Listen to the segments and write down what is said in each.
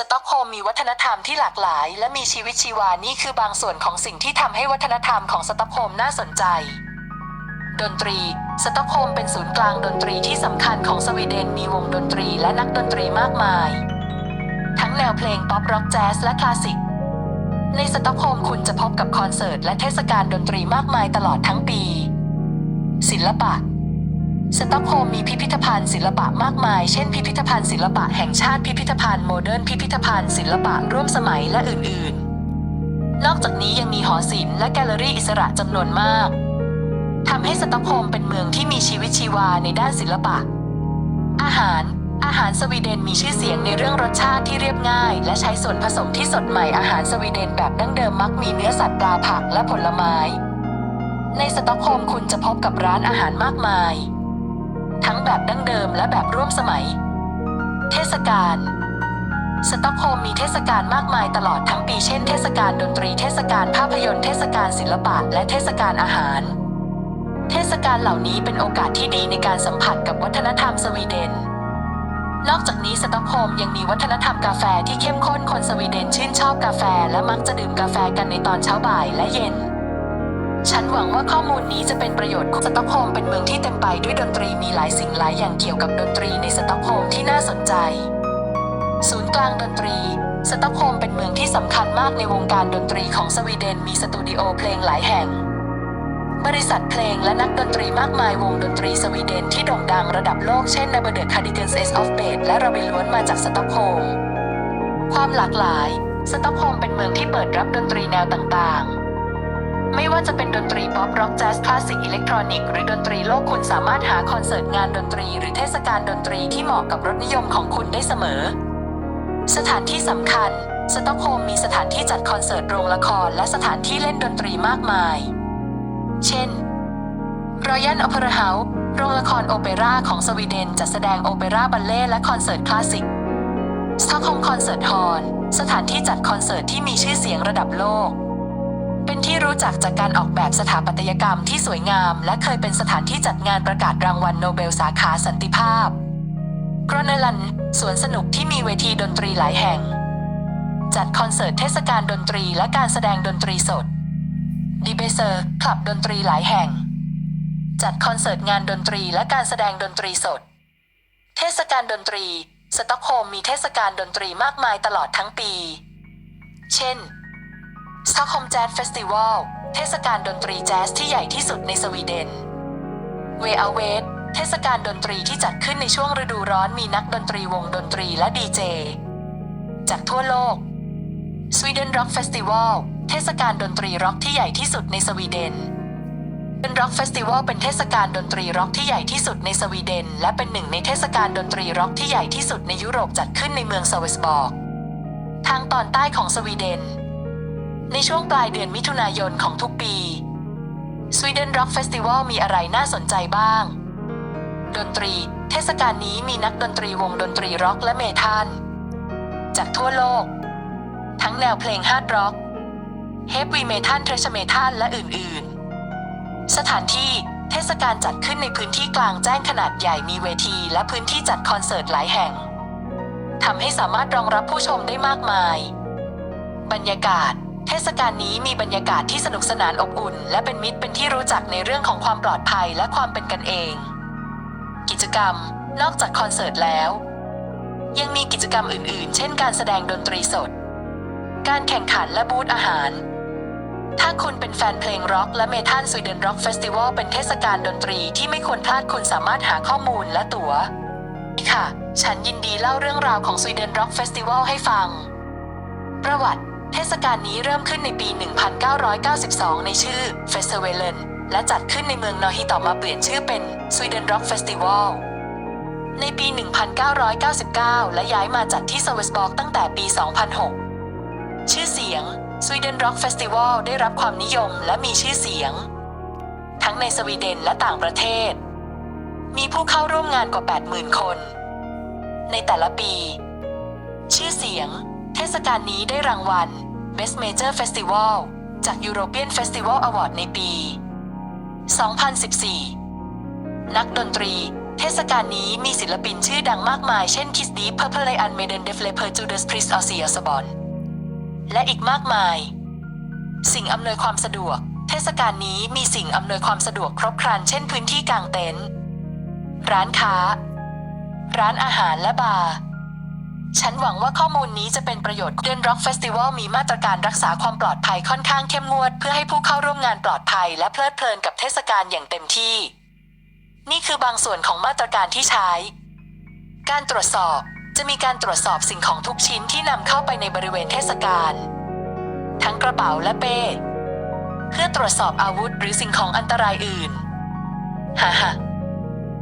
สต็อกโฮล์มมีวัฒนธรรมที่หลากหลาย และมีชีวิตชีวานี่คือบางส่วนของสิ่งที่ทำให้วัฒนธรรมของสต็อกโฮล์มน่าสนใจ ดนตรี สต็อกโฮล์มเป็นศูนย์กลางดนตรีที่สำคัญของสวีเดนมีวงดนตรีและนักดนตรีมากมาย ทั้งแนวเพลงป๊อปร็อกแจ๊สและคลาสสิก ในสต็อกโฮล์มคุณจะพบกับคอนเสิร์ตและเทศกาลดนตรีมากมายตลอดทั้งปี ศิลปะ สต็อกโฮมมีพิพิธภัณฑ์ศิลปะมากมาย เช่น พิพิธภัณฑ์ศิลปะแห่งชาติ พิพิธภัณฑ์โมเดิร์น พิพิธภัณฑ์ศิลปะร่วมสมัยและอื่น ๆ นอกจากนี้ยังมีหอศิลป์และแกลเลอรี่อิสระจำนวนมาก ทำให้สต็อกโฮมเป็นเมืองที่มีชีวิตชีวาในด้านศิลปะ อาหาร อาหารสวีเดนมีชื่อเสียงในเรื่องรสชาติที่เรียบง่าย และใช้ส่วนผสมที่สดใหม่ อาหารสวีเดนแบบดั้งเดิมมักมีเนื้อสัตว์ปลาผักและผลไม้ ในสต็อกโฮมคุณจะพบกับร้านอาหารมากมาย ทั้งแบบดั้งเดิมและแบบร่วมสมัย เทศกาลสต็อกโฮล์มมีเทศกาลมากมายตลอดทั้งปีเช่นเทศกาลดนตรีเทศกาลภาพยนตร์เทศกาลศิลปะและเทศกาลอาหาร เทศกาลเหล่านี้เป็นโอกาสที่ดีในการสัมผัสกับวัฒนธรรมสวีเดน นอกจากนี้สต็อกโฮล์มยังมีวัฒนธรรมกาแฟที่เข้มข้นคนสวีเดนชื่นชอบกาแฟและมักจะดื่มกาแฟกันในตอนเช้าบ่ายและเย็น ฉันหวังว่าข้อมูลนี้จะเป็นประโยชน์สต็อกโฮมเป็นเมืองที่เต็มไปด้วยดนตรีมีหลายสิ่งหลายอย่างเกี่ยวกับดนตรีในสต็อกโฮมที่น่าสนใจ ศูนย์กลางดนตรี สต็อกโฮมเป็นเมืองที่สำคัญมากในวงการดนตรีของสวีเดนมีสตูดิโอเพลงหลายแห่ง บริษัทเพลงและนักดนตรีมากมายวงดนตรีสวีเดนที่โด่งดังระดับโลกเช่น n a b e r d e Cardigans Ace of Base และระเบิล้วนมาจากสต็อกโฮมความหลากหลาย สต็อกโฮมเป็นเมืองที่เปิดรับดนตรีแนวต่างๆ ไม่ว่าจะเป็นดนตรีป๊อปร็อกแจ๊สคลาสสิกอิเล็กทรอนิกส์หรือดนตรีโลกคุณสามารถหาคอนเสิร์ตงานดนตรี หรือเทศกาลดนตรีที่เหมาะกับรสนิยมของคุณได้เสมอ สถานที่สำคัญ สต็อกโฮล์มมีสถานที่จัดคอนเสิร์ตโรงละคร และสถานที่เล่นดนตรีมากมาย เช่นรอยัลโอเปร่าเฮาส์โรงละครโอเปร่าของสวีเดนจัดแสดงโอเปร่าบัลเล่และคอนเสิร์ตคลาสสิกสต็อกโฮล์มคอนเสิร์ตฮอลล์สถานที่จัดคอนเสิร์ตที่มีชื่อเสียงระดับโลก เป็นที่รู้จักจากการออกแบบสถาปัตยกรรมที่สวยงาม และเคยเป็นสถานที่จัดงานประกาศรางวัลโนเบลสาขาสันติภาพกรเนลันสวนสนุกที่มีเวทีดนตรีหลายแห่ง จัดคอนเสิร์ตเทศกาลดนตรีและการแสดงดนตรีสดดีเบเซอร์คลับดนตรีหลายแห่ง จัดคอนเสิร์ตงานดนตรีและการแสดงดนตรีสด เทศกาลดนตรี สต็อกโฮล์มมีเทศกาลดนตรีมากมายตลอดทั้งปี เช่น สตอกโฮมแจ๊สเฟสติวัลเทศกาลดนตรีแจ๊สที่ใหญ่ที่สุดในสวีเดนเวอเวทเทศกาลดนตรีที่จัดขึ้นในช่วงฤดูร้อนมีนักดนตรีวงดนตรีและดีเจ จากทั่วโลก Sweden Rock Festival เทศกาลดนตรีร็อกที่ใหญ่ที่สุดในสวีเดน เป็นร็อกเฟสติวัลเป็นเทศกาลดนตรีร็อกที่ใหญ่ที่สุดในสวีเดน และเป็นหนึ่งในเทศกาลดนตรีร็อกที่ใหญ่ที่สุดในยุโรปจัดขึ้นในเมืองเซเวสบอร์กทางตอนใต้ของสวีเดน ในช่วงปลายเดือนมิถุนายนของทุกปี Sweden Rock Festival มีอะไรน่าสนใจบ้าง ดนตรี เทศกาลนี้มีนักดนตรีวงดนตรีร็อกและเมทัลจากทั่วโลก ทั้งแนวเพลงฮาร์ดร็อกเฮฟวีเมทัลเทรชเมทัลและอื่นๆ สถานที่เทศกาลจัดขึ้นในพื้นที่กลางแจ้งขนาดใหญ่มีเวที และพื้นที่จัดคอนเสิร์ตหลายแห่งทำให้สามารถรองรับผู้ชมได้มากมาย บรรยากาศ เทศกาลนี้มีบรรยากาศที่สนุกสนานอบอุ่น และเป็นมิตรเป็นที่รู้จักในเรื่องของความปลอดภัยและความเป็นกันเอง กิจกรรม นอกจากคอนเสิร์ตแล้ว ยังมีกิจกรรมอื่น ๆ เช่น การแสดงดนตรีสด การแข่งขันและบูธอาหาร ถ้าคุณเป็นแฟนเพลงร็อกและเมทัลสวีเดนร็อกเฟสติวัลเป็นเทศกาลดนตรีที่ไม่ควรพลาดคุณสามารถหาข้อมูลและตั๋วนี่ค่ะ ฉันยินดีเล่าเรื่องราวของสวีเดนร็อกเฟสติวัลให้ฟัง ประวัติ เทศกาลนี้เริ่มขึ้นในปี 1992 ในชื่อ f e s t i v a l และจัดขึ้นในเมืองนอฮิต่อมาเปลี่ยนชื่อเป็น Sweden Rock Festival ในปี 1999 และย้ายมาจัดที่สวิสบอกตั้งแต่ปี 2006 ชื่อเสียง Sweden Rock Festival ได้รับความนิยมและมีชื่อเสียง ทั้งในสวีเดนและต่างประเทศ มีผู้เข้าร่วมงานกว่า 80,000 คน ในแต่ละปี ชื่อเสียง เทศกาลนี้ได้รางวัล Best Major Festival จาก European Festival Award ในปี 2014 นักดนตรี เทศกาลนี้มีศิลปินชื่อดังมากมายเช่น Kiss Deep Purple Rain Maiden Def Leppard Judas Priest Ozzy Osbourne และอีกมากมาย สิ่งอำนวยความสะดวก เทศกาลนี้มีสิ่งอำนวยความสะดวกครบครัน เช่นพื้นที่กางเต็นท์ร้านค้า ร้านอาหารและบาร์ ฉันหวังว่าข้อมูลนี้จะเป็นประโยชน์เดือนร็อกเฟสติวัลมีมาตรการรักษาความปลอดภัยค่อนข้างเข้มงวด เพื่อให้ผู้เข้าร่วมงานปลอดภัย และเพลิดเพลินกับเทศกาลอย่างเต็มที่ นี่คือบางส่วนของมาตรการที่ใช้ การตรวจสอบจะมีการตรวจสอบสิ่งของทุกชิ้นที่นำเข้าไปในบริเวณเทศกาลทั้งกระเป๋าและเป้ เพื่อตรวจสอบอาวุธหรือสิ่งของอันตรายอื่นฮ่าฮ่า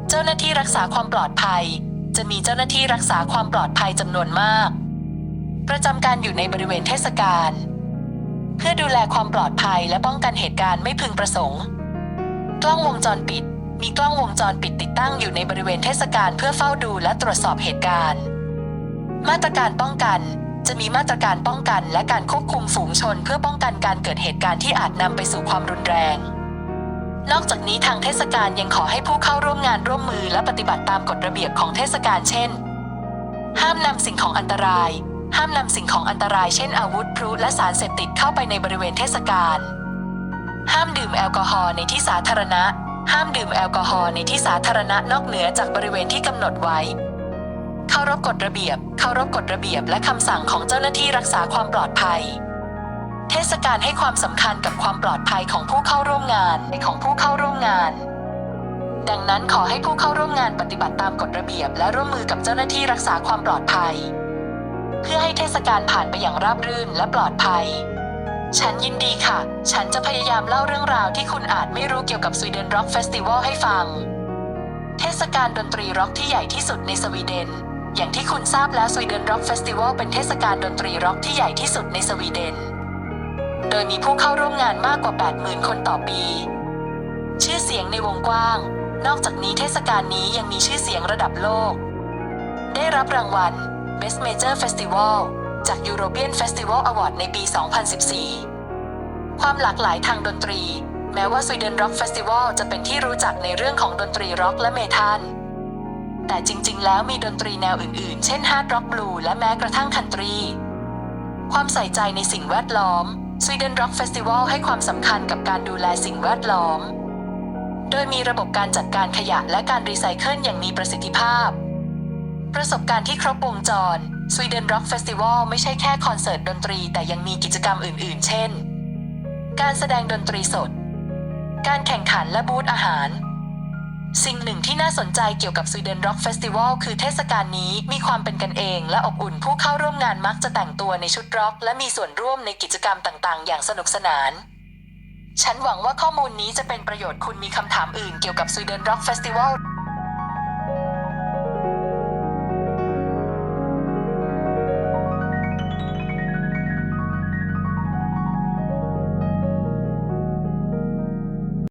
เจ้าหน้าที่รักษาความปลอดภัย จะมีเจ้าหน้าที่รักษาความปลอดภัยจำนวนมาก ประจำการอยู่ในบริเวณเทศกาลเพื่อดูแลความปลอดภัยและป้องกันเหตุการณ์ไม่พึงประสงค์ กล้องวงจรปิด มีกล้องวงจรปิดติดตั้งอยู่ในบริเวณเทศกาลเพื่อเฝ้าดูและตรวจสอบเหตุการณ์ มาตรการป้องกันจะมีมาตรการป้องกันและการควบคุมฝูงชนเพื่อป้องกันการเกิดเหตุการณ์ที่อาจนำไปสู่ความรุนแรง นอกจากนี้ทางเทศกาลยังขอให้ผู้เข้าร่วมงานร่วมมือและปฏิบัติตามกฎระเบียบของเทศกาลเช่น ห้ามนำสิ่งของอันตราย ห้ามนำสิ่งของอันตรายเช่นอาวุธพลุและสารเสพติดเข้าไปในบริเวณเทศกาล ห้ามดื่มแอลกอฮอล์ในที่สาธารณะ ห้ามดื่มแอลกอฮอล์ในที่สาธารณะนอกเหนือจากบริเวณที่กำหนดไว้ เคารพกฎระเบียบ เคารพกฎระเบียบและคำสั่งของเจ้าหน้าที่รักษาความปลอดภัย เทศกาลให้ความสำคัญกับความปลอดภัยของผู้เข้าร่วมงานในของผู้เข้าร่วมงาน ดังนั้นขอให้ผู้เข้าร่วมงานปฏิบัติตามกฎระเบียบ และร่วมมือกับเจ้าหน้าที่รักษาความปลอดภัย เพื่อให้เทศกาลผ่านไปอย่างราบรื่นและปลอดภัย ฉันยินดีค่ะ ฉันจะพยายามเล่าเรื่องราวที่คุณอาจไม่รู้เกี่ยวกับสวีเดนร็อกเฟสติวัลให้ฟัง เทศกาลดนตรีร็อกที่ใหญ่ที่สุดในสวีเดน อย่างที่คุณทราบแล้วสวีเดนร็อกเฟสติวัลเป็นเทศกาลดนตรีร็อกที่ใหญ่ที่สุดในสวีเดน โดยมีผู้เข้าร่วมงานมากกว่า 80,000 คนต่อปี ชื่อเสียงในวงกว้าง นอกจากนี้เทศกาลนี้ยังมีชื่อเสียงระดับโลก ได้รับรางวัล Best Major Festival จาก European Festival Award ในปี 2014 ความหลากหลายทางดนตรี แม้ว่า Sweden Rock Festival จะเป็นที่รู้จักในเรื่องของดนตรีร็อกและเมทัลแต่จริง ๆ แล้วมีดนตรีแนวอื่น ๆ เช่นฮาร์ดร็อกบลูและแม้กระทั่งคันตรี ความใส่ใจในสิ่งแวดล้อม สวีเดนร็อกเฟสติวัลให้ความสำคัญกับการดูแลสิ่งแวดล้อม โดยมีระบบการจัดการขยะและการรีไซเคิลอย่างมีประสิทธิภาพ ประสบการณ์ที่ครบวงจรสวีเดนร็อกเฟสติวัลไม่ใช่แค่คอนเสิร์ตดนตรี แต่ยังมีกิจกรรมอื่น ๆ เช่น การแสดงดนตรีสด การแข่งขันและบูธอาหาร สิ่งหนึ่งที่น่าสนใจเกี่ยวกับ Sweden Rock Festival คือเทศกาลนี้มีความเป็นกันเองและอบอุ่นผู้เข้าร่วมงานมักจะแต่งตัวในชุดร็อก และมีส่วนร่วมในกิจกรรมต่างๆ อย่างสนุกสนาน ฉันหวังว่าข้อมูลนี้จะเป็นประโยชน์คุณมีคำถามอื่นเกี่ยวกับ Sweden Rock Festival